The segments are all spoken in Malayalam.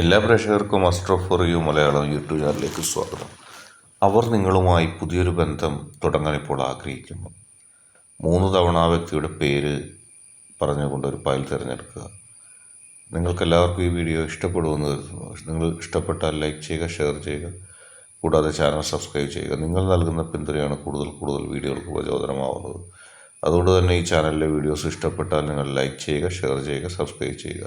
എല്ലാ പ്രേക്ഷകർക്കും Astro for you Malayalam YouTube ചാനലിലേക്ക് സ്വാഗതം. അവർ നിങ്ങളുമായി പുതിയൊരു ബന്ധം തുടങ്ങാൻ ഇപ്പോൾ ആഗ്രഹിക്കുന്നു. മൂന്ന് തവണ ആ വ്യക്തിയുടെ പേര് പറഞ്ഞുകൊണ്ട് ഒരു ഫയൽ തിരഞ്ഞെടുക്കുക. നിങ്ങൾക്കെല്ലാവർക്കും ഈ വീഡിയോ ഇഷ്ടപ്പെടുമെന്ന് കരുതുന്നു. നിങ്ങൾ ഇഷ്ടപ്പെട്ടാൽ ലൈക്ക് ചെയ്യുക ഷെയർ ചെയ്യുക കൂടാതെ ചാനൽ സബ്സ്ക്രൈബ് ചെയ്യുക. നിങ്ങൾ നൽകുന്ന പിന്തുണയാണ് കൂടുതൽ കൂടുതൽ വീഡിയോകൾക്ക് പ്രചോദനമാവുന്നത്. അതുകൊണ്ട് തന്നെ ഈ ചാനലിലെ വീഡിയോസ് ഇഷ്ടപ്പെട്ടാൽ നിങ്ങൾ ലൈക്ക് ചെയ്യുക ഷെയർ ചെയ്യുക സബ്സ്ക്രൈബ് ചെയ്യുക.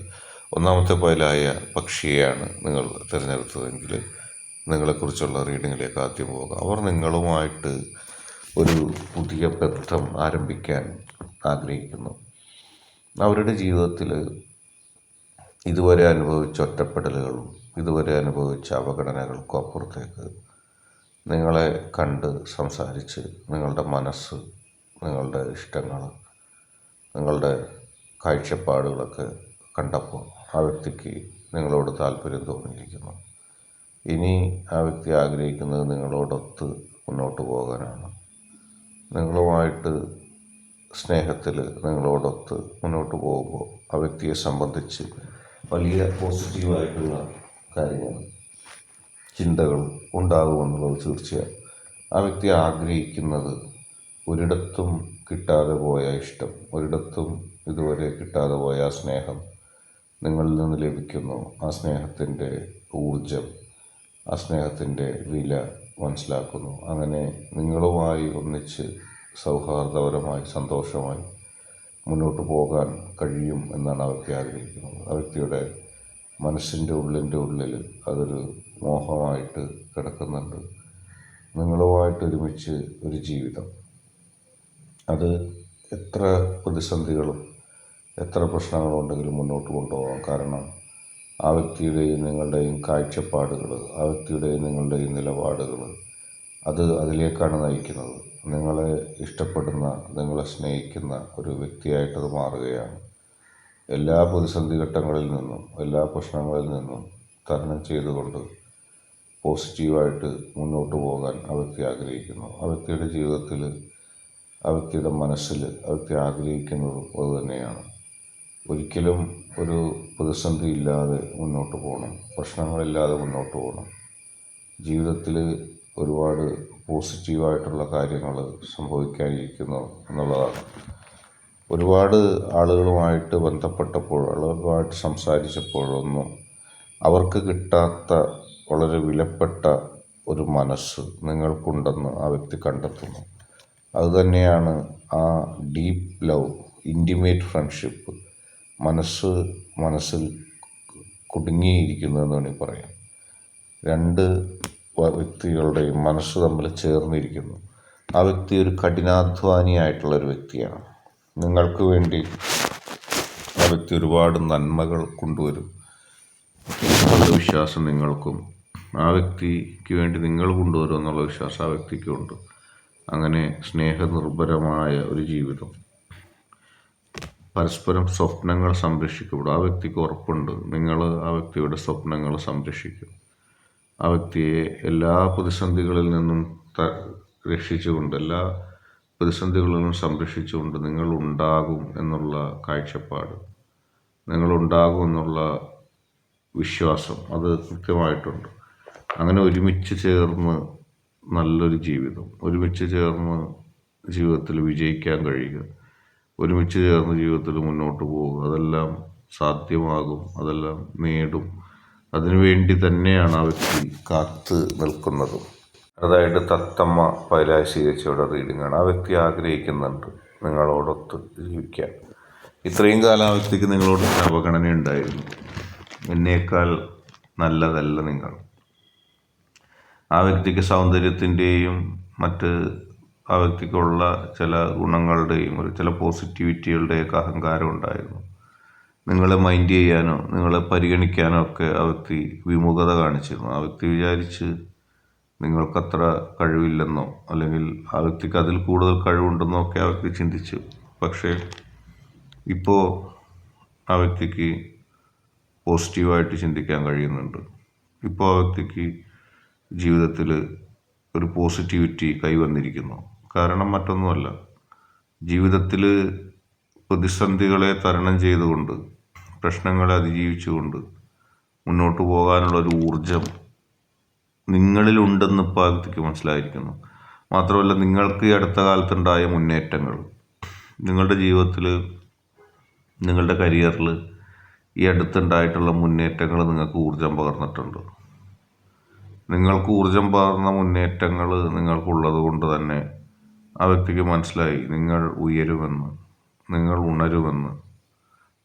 ഒന്നാമത്തെ ഫയലായ പക്ഷിയെയാണ് നിങ്ങൾ തിരഞ്ഞെടുത്തതെങ്കിൽ നിങ്ങളെക്കുറിച്ചുള്ള റീഡിങ്ങിലേക്ക് ആദ്യം പോകുക അവർ നിങ്ങളുമായിട്ട് ഒരു പുതിയ ബന്ധം ആരംഭിക്കാൻ ആഗ്രഹിക്കുന്നു. അവരുടെ ജീവിതത്തിൽ ഇതുവരെ അനുഭവിച്ച ഒറ്റപ്പെടലുകളും ഇതുവരെ അനുഭവിച്ച അവഗണനകൾക്കും അപ്പുറത്തേക്ക് നിങ്ങളെ കണ്ട് സംസാരിച്ച് നിങ്ങളുടെ മനസ്സ് നിങ്ങളുടെ ഇഷ്ടങ്ങൾ നിങ്ങളുടെ കാഴ്ചപ്പാടുകളൊക്കെ കണ്ടപ്പോൾ ആ വ്യക്തിക്ക് നിങ്ങളോട് താല്പര്യം തോന്നിയിരിക്കുന്നു. ഇനി ആ വ്യക്തി ആഗ്രഹിക്കുന്നത് നിങ്ങളോടൊത്ത് മുന്നോട്ട് പോകാനാണ്. നിങ്ങളുമായിട്ട് സ്നേഹത്തിൽ നിങ്ങളോടൊത്ത് മുന്നോട്ട് പോകുമ്പോൾ ആ വ്യക്തിയെ സംബന്ധിച്ച് വലിയ പോസിറ്റീവായിട്ടുള്ള കാര്യങ്ങൾ ചിന്തകൾ ഉണ്ടാകുമെന്നുള്ളത് തീർച്ചയായും. ആ വ്യക്തി ആഗ്രഹിക്കുന്നത് ഒരിടത്തും കിട്ടാതെ പോയ ഇഷ്ടം ഒരിടത്തും ഇതുവരെ കിട്ടാതെ പോയ സ്നേഹം നിങ്ങളിൽ നിന്ന് ലഭിക്കുന്നു. ആ സ്നേഹത്തിന്റെ ഊർജം ആ സ്നേഹത്തിന്റെ വില മനസ്സിലാക്കുന്നു. അങ്ങനെ നിങ്ങളുമായി ഒന്നിച്ച് സൗഹാർദ്ദപരമായി സന്തോഷമായി മുന്നോട്ട് പോകാൻ കഴിയും എന്നാണ് ആ വ്യക്തി ആഗ്രഹിക്കുന്നത്. ആ വ്യക്തിയുടെ മനസ്സിന്റെ ഉള്ളിന്റെ ഉള്ളിൽ അതൊരു മോഹമായിട്ട് കിടക്കുന്നുണ്ട്. നിങ്ങളുമായിട്ട് ഒരുമിച്ച് ഒരു ജീവിതം. അത് എത്ര പ്രതിസന്ധികളും എത്ര പ്രശ്നങ്ങളുണ്ടെങ്കിലും മുന്നോട്ട് കൊണ്ടുപോകാം. കാരണം ആ വ്യക്തിയുടെയും നിങ്ങളുടെയും കാഴ്ചപ്പാടുകൾ ആ വ്യക്തിയുടെയും നിങ്ങളുടെയും നിലപാടുകൾ അത് അതിലേക്കാണ് നയിക്കുന്നത്. നിങ്ങളെ ഇഷ്ടപ്പെടുന്ന നിങ്ങളെ സ്നേഹിക്കുന്ന ഒരു വ്യക്തിയായിട്ടത് മാറുകയാണ്. എല്ലാ പ്രതിസന്ധി ഘട്ടങ്ങളിൽ നിന്നും എല്ലാ പ്രശ്നങ്ങളിൽ നിന്നും തരണം ചെയ്തുകൊണ്ട് പോസിറ്റീവായിട്ട് മുന്നോട്ട് പോകാൻ ആ വ്യക്തി ആഗ്രഹിക്കുന്നു. ആ വ്യക്തിയുടെ ജീവിതത്തിൽ ആ വ്യക്തിയുടെ മനസ്സിൽ ആ വ്യക്തി ആഗ്രഹിക്കുന്നതും അതുതന്നെയാണ് ഒരിക്കലും ഒരു പ്രതിസന്ധി ഇല്ലാതെ മുന്നോട്ട് പോകണം. പ്രശ്നങ്ങളില്ലാതെ മുന്നോട്ട് പോകണം. ജീവിതത്തിൽ ഒരുപാട് പോസിറ്റീവായിട്ടുള്ള കാര്യങ്ങൾ സംഭവിക്കാനിരിക്കുന്നു എന്നുള്ളതാണ്. ഒരുപാട് ആളുകളുമായിട്ട് ബന്ധപ്പെട്ടപ്പോൾ ആളുകളുമായിട്ട് സംസാരിച്ചപ്പോഴൊന്നും അവർക്ക് കിട്ടാത്ത വളരെ വിലപ്പെട്ട ഒരു മനസ്സ് നിങ്ങൾക്കുണ്ടെന്ന് ആ വ്യക്തി കണ്ടെത്തുന്നു. അതുതന്നെയാണ് ആ ഡീപ്പ് ലവ് ഇന്റിമേറ്റ് ഫ്രണ്ട്ഷിപ്പ് മനസ്സ് മനസ്സിൽ കുടുങ്ങിയിരിക്കുന്നതെന്ന് വേണമെങ്കിൽ പറയാം. രണ്ട് വ്യക്തികളുടെയും മനസ്സ് തമ്മിൽ ചേർന്നിരിക്കുന്നു. ആ വ്യക്തി ഒരു കഠിനാധ്വാനിയായിട്ടുള്ള ഒരു വ്യക്തിയാണ്. നിങ്ങൾക്ക് വേണ്ടി ആ വ്യക്തി ഒരുപാട് നന്മകൾ കൊണ്ടുവരും. എന്നുള്ള വിശ്വാസം നിങ്ങൾക്കും ആ വ്യക്തിക്ക് വേണ്ടി നിങ്ങൾ കൊണ്ടുവരും എന്നുള്ള വിശ്വാസം ആ വ്യക്തിക്കുണ്ട് അങ്ങനെ സ്നേഹനിർഭരമായ ഒരു ജീവിതം. പരസ്പരം സ്വപ്നങ്ങൾ സംരക്ഷിക്കപ്പെടും. ആ വ്യക്തിക്ക് ഉറപ്പുണ്ട്. നിങ്ങൾ ആ വ്യക്തിയുടെ സ്വപ്നങ്ങൾ സംരക്ഷിക്കും. ആ വ്യക്തിയെ എല്ലാ പ്രതിസന്ധികളിൽ നിന്നും ത രക്ഷിച്ചുകൊണ്ട് എല്ലാ പ്രതിസന്ധികളിൽ നിന്നും സംരക്ഷിച്ചുകൊണ്ട് നിങ്ങൾ ഉണ്ടാകും എന്നുള്ള കാഴ്ചപ്പാട് നിങ്ങളുണ്ടാകും എന്നുള്ള വിശ്വാസം അത് കൃത്യമായിട്ടുണ്ട്. അങ്ങനെ ഒരുമിച്ച് ചേർന്ന് നല്ലൊരു ജീവിതം ഒരുമിച്ച് ചേർന്ന് ജീവിതത്തിൽ വിജയിക്കാൻ കഴിയുക. ഒരുമിച്ച് ചേർന്ന് ജീവിതത്തിൽ മുന്നോട്ട് പോകും. അതെല്ലാം സാധ്യമാകും. അതെല്ലാം നേടും. അതിനുവേണ്ടി തന്നെയാണ് ആ വ്യക്തി കാത്ത് നിൽക്കുന്നതും. അതായത് തത്തമ്മ പൈലായ സ്വീകരിച്ചയുടെ റീഡിംഗ് ആണ്. ആ വ്യക്തി ആഗ്രഹിക്കുന്നുണ്ട് നിങ്ങളോടൊത്ത് ജീവിക്കാൻ. ഇത്രയും കാലം ആ വ്യക്തിക്ക് നിങ്ങളോട് അവഗണന ഉണ്ടായിരുന്നു. എന്നേക്കാൾ നല്ലതല്ല നിങ്ങൾ. ആ വ്യക്തിക്ക് സൗന്ദര്യത്തിന്റെയും മറ്റ് ആ വ്യക്തിക്കുള്ള ചില ഗുണങ്ങളുടെയും ഒരു ചില പോസിറ്റിവിറ്റികളുടെയൊക്കെ അഹങ്കാരം ഉണ്ടായിരുന്നു. നിങ്ങളെ മൈൻഡ് ചെയ്യാനോ നിങ്ങളെ പരിഗണിക്കാനോ ഒക്കെ ആ വ്യക്തി വിമുഖത കാണിച്ചിരുന്നു. ആ വ്യക്തി വിചാരിച്ച് നിങ്ങൾക്കത്ര കഴിവില്ലെന്നോ അല്ലെങ്കിൽ ആ വ്യക്തിക്ക് അതിൽ കൂടുതൽ കഴിവുണ്ടെന്നോ ഒക്കെ ആ വ്യക്തി ചിന്തിച്ചു. പക്ഷേ ഇപ്പോൾ ആ വ്യക്തിക്ക് പോസിറ്റീവായിട്ട് ചിന്തിക്കാൻ കഴിയുന്നുണ്ട്. ഇപ്പോൾ ആ വ്യക്തിക്ക് ജീവിതത്തിൽ ഒരു പോസിറ്റിവിറ്റി കൈവന്നിരിക്കുന്നു. കാരണം മറ്റൊന്നുമല്ല. ജീവിതത്തിൽ പ്രതിസന്ധികളെ തരണം ചെയ്തുകൊണ്ട് പ്രശ്നങ്ങളെ അതിജീവിച്ചുകൊണ്ട് മുന്നോട്ട് പോകാനുള്ളൊരു ഊർജം നിങ്ങളിലുണ്ടെന്ന് ഇപ്പോൾ വ്യക്തിക്ക് മനസ്സിലായിരിക്കുന്നു. മാത്രമല്ല നിങ്ങൾക്ക് ഈ അടുത്ത കാലത്തുണ്ടായ മുന്നേറ്റങ്ങൾ നിങ്ങളുടെ ജീവിതത്തിൽ നിങ്ങളുടെ കരിയറിൽ ഈ അടുത്തുണ്ടായിട്ടുള്ള മുന്നേറ്റങ്ങൾ നിങ്ങൾക്ക് ഊർജം പകർന്നിട്ടുണ്ട്. നിങ്ങൾക്ക് ഊർജം പകർന്ന മുന്നേറ്റങ്ങൾ നിങ്ങൾക്കുള്ളത് കൊണ്ട് തന്നെ ആ വ്യക്തിക്ക് മനസ്സിലായി നിങ്ങൾ ഉയരുമെന്ന് നിങ്ങൾ ഉണരുമെന്ന്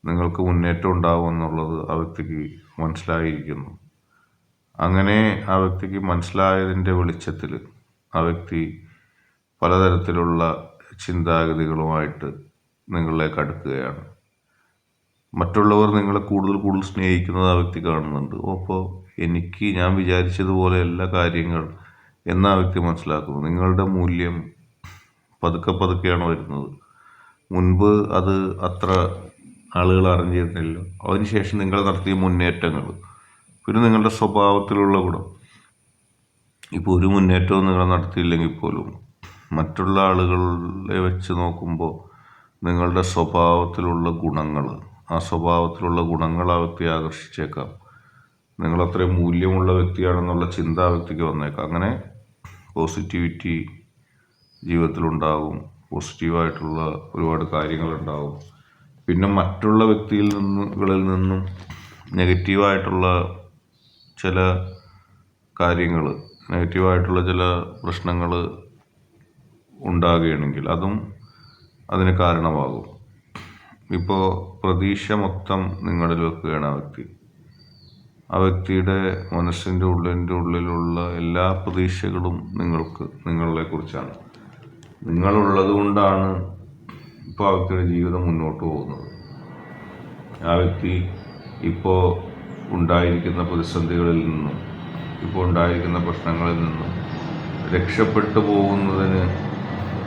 നിങ്ങൾക്ക് മുന്നേറ്റം ഉണ്ടാവും എന്നുള്ളത് ആ വ്യക്തിക്ക് മനസ്സിലായിരിക്കുന്നു. അങ്ങനെ ആ വ്യക്തിക്ക് മനസ്സിലായതിന്റെ വെളിച്ചത്തിൽ ആ വ്യക്തി പലതരത്തിലുള്ള ചിന്താഗതികളുമായിട്ട് നിങ്ങളിലേക്ക് അടുക്കുകയാണ് മറ്റുള്ളവർ നിങ്ങളെ കൂടുതൽ കൂടുതൽ സ്നേഹിക്കുന്നത് ആ വ്യക്തി കാണുന്നുണ്ട്. അപ്പോൾ എനിക്ക് ഞാൻ വിചാരിച്ചതുപോലെ എല്ലാ കാര്യങ്ങൾ എന്നാ വ്യക്തി മനസ്സിലാക്കുന്നു. നിങ്ങളുടെ മൂല്യം പതുക്കെ പതുക്കെയാണ് വരുന്നത്. മുൻപ് അത് അത്ര ആളുകൾ അറിഞ്ഞിരുന്നില്ല. അതിനുശേഷം നിങ്ങൾ നടത്തിയ മുന്നേറ്റങ്ങൾ. പിന്നെ നിങ്ങളുടെ സ്വഭാവത്തിലുള്ള ഗുണം. ഇപ്പോൾ ഒരു മുന്നേറ്റവും നിങ്ങൾ നടത്തിയില്ലെങ്കിൽ പോലും മറ്റുള്ള ആളുകളെ വെച്ച് നോക്കുമ്പോൾ നിങ്ങളുടെ സ്വഭാവത്തിലുള്ള ഗുണങ്ങൾ ആ സ്വഭാവത്തിലുള്ള ഗുണങ്ങൾ ആ വ്യക്തിയെ ആകർഷിച്ചേക്കാം. നിങ്ങൾ അത്രയും മൂല്യമുള്ള വ്യക്തിയാണെന്നുള്ള ചിന്ത ആ വ്യക്തിക്ക് വന്നേക്കാം. അങ്ങനെ പോസിറ്റിവിറ്റി ജീവിതത്തിലുണ്ടാകും. പോസിറ്റീവായിട്ടുള്ള ഒരുപാട് കാര്യങ്ങളുണ്ടാകും. പിന്നെ മറ്റുള്ള വ്യക്തിയിൽ നിന്നുകളിൽ നിന്നും നെഗറ്റീവായിട്ടുള്ള ചില കാര്യങ്ങൾ നെഗറ്റീവായിട്ടുള്ള ചില പ്രശ്നങ്ങൾ ഉണ്ടാകുകയാണെങ്കിൽ അതും അതിന് കാരണമാകും. ഇപ്പോൾ പ്രതീക്ഷ മൊത്തം നിങ്ങളിൽ വെക്കുകയാണ് ആ വ്യക്തി. ആ വ്യക്തിയുടെ മനസ്സിന്റെ ഉള്ളിന്റെ ഉള്ളിലുള്ള എല്ലാ പ്രതീക്ഷകളും നിങ്ങൾക്ക് നിങ്ങളെ കുറിച്ചാണ്. നിങ്ങളുള്ളത് കൊണ്ടാണ് ഇപ്പോൾ ആ വ്യക്തിയുടെ ജീവിതം മുന്നോട്ട് പോകുന്നത്. ആ വ്യക്തി ഇപ്പോൾ ഉണ്ടായിരിക്കുന്ന പ്രതിസന്ധികളിൽ നിന്നും ഇപ്പോൾ ഉണ്ടായിരിക്കുന്ന പ്രശ്നങ്ങളിൽ നിന്നും രക്ഷപ്പെട്ടു പോകുന്നതിന്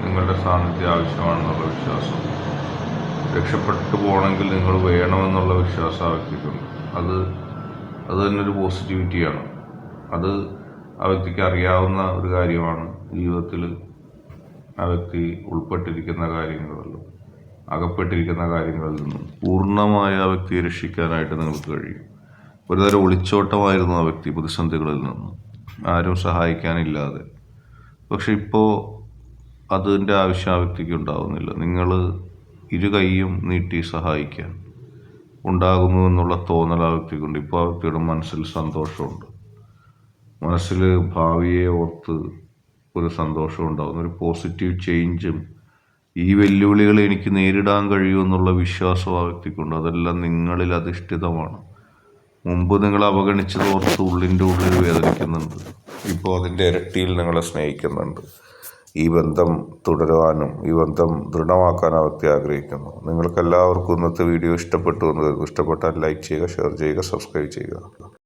നിങ്ങളുടെ സാന്നിധ്യം ആവശ്യമാണെന്നുള്ള വിശ്വാസം. രക്ഷപ്പെട്ടു പോകണമെങ്കിൽ നിങ്ങൾ വേണമെന്നുള്ള വിശ്വാസം ആ വ്യക്തിക്കുണ്ട് അത് അത് തന്നെ ഒരു പോസിറ്റിവിറ്റിയാണ്. അത് ആ വ്യക്തിക്ക് അറിയാവുന്ന ഒരു കാര്യമാണ് ജീവിതത്തിൽ വ്യക്തി ഉൾപ്പെട്ടിരിക്കുന്ന കാര്യങ്ങളിലും അകപ്പെട്ടിരിക്കുന്ന കാര്യങ്ങളിൽ നിന്നും പൂർണമായ ആ വ്യക്തിയെ രക്ഷിക്കാനായിട്ട് നിങ്ങൾക്ക് കഴിയും. ഒരുതരം ഒളിച്ചോട്ടമായിരുന്നു ആ വ്യക്തി പ്രതിസന്ധികളിൽ നിന്നും. ആരും സഹായിക്കാനില്ലാതെ. പക്ഷെ ഇപ്പോൾ അതിന്റെ ആവശ്യം ആ വ്യക്തിക്ക് ഉണ്ടാകുന്നില്ല നിങ്ങൾ ഇരു കൈയും നീട്ടി സഹായിക്കാൻ ഉണ്ടാകുന്നു എന്നുള്ള തോന്നൽ ആ വ്യക്തിക്കുണ്ട്. ഇപ്പോൾ ആ വ്യക്തിയുടെ മനസ്സിൽ സന്തോഷമുണ്ട്. മനസ്സിൽ ഭാവിയെ ഓർത്ത് ഒരു സന്തോഷം ഉണ്ടാകുന്നു. ഒരു പോസിറ്റീവ് ചേഞ്ചും ഈ വെല്ലുവിളികൾ എനിക്ക് നേരിടാൻ കഴിയുമെന്നുള്ള വിശ്വാസം ആ വ്യക്തിക്കുണ്ട്. അതെല്ലാം നിങ്ങളിൽ അധിഷ്ഠിതമാണ്. മുമ്പ് നിങ്ങൾ അവഗണിച്ചത് ഓർത്ത് ഉള്ളിന്റെ ഉള്ളിൽ വേദനിക്കുന്നുണ്ട്. ഇപ്പോൾ അതിന്റെ ഇരട്ടിയിൽ നിങ്ങളെ സ്നേഹിക്കുന്നുണ്ട്. ഈ ബന്ധം തുടരുവാനും ഈ ബന്ധം ദൃഢമാക്കാൻ ആ വ്യക്തി ആഗ്രഹിക്കുന്നു. നിങ്ങൾക്ക് എല്ലാവർക്കും ഇന്നത്തെ വീഡിയോ ഇഷ്ടപ്പെട്ടു എന്ന് ഇഷ്ടപ്പെട്ടാൽ ലൈക്ക് ചെയ്യുക ഷെയർ ചെയ്യുക സബ്സ്ക്രൈബ് ചെയ്യുക.